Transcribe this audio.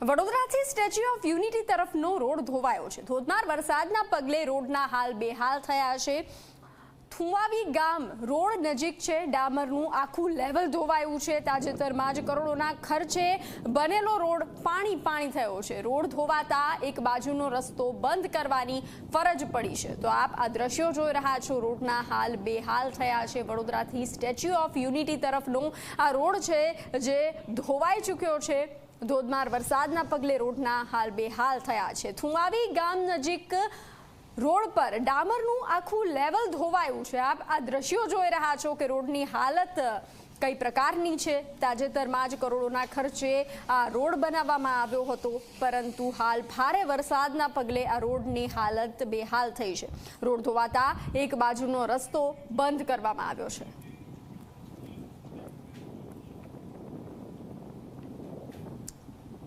વડોદરાથી Statue of Unity તરફનો road ધોવાયો છે. ધોધમાર વરસાદના પગલે રોડના હાલ બેહાલ થયા છે. થુવાવી ગામ રોડ નજીક છે. ડામરનું આખું લેવલ ધોવાયું છે. તાજેતરમાં જ કરોડોના ખર્ચે બનેલો રોડ પાણી પાણી થયો છે. રોડ ધોવાતા એક બાજુનો રસ્તો બંધ કરવાની ફરજ પડી છે. તો આપ આ દ્રશ્યો જોઈ રહ્યા છો. રોડના હાલ બેહાલ થયા છે. વડોદરાથી સ્ટેચ્યુ ઓફ યુનિટી તરફનો આ રોડ છે જે ધોવાઈ ચૂક્યો છે. ધોધમાર વરસાદના પગલે રોડના હાલ બેહાલ થયા છે. થુવાવી ગામ નજીક રોડ પર ડામરનું આખું લેવલ ધોવાયું છે. આપ આ દ્રશ્યો જોઈ રહ્યા છો કે રોડની હાલત કઈ પ્રકારની છે? તાજેતરમાં જ કરોડોના ખર્ચે આ રોડ બનાવવામાં આવ્યો હતો, પરંતુ હાલ ભારે વરસાદના પગલે આ રોડની હાલત બેહાલ થઈ છે. રોડ ધોવાતા એક બાજુનો રસ્તો બંધ કરવામાં આવ્યો છે.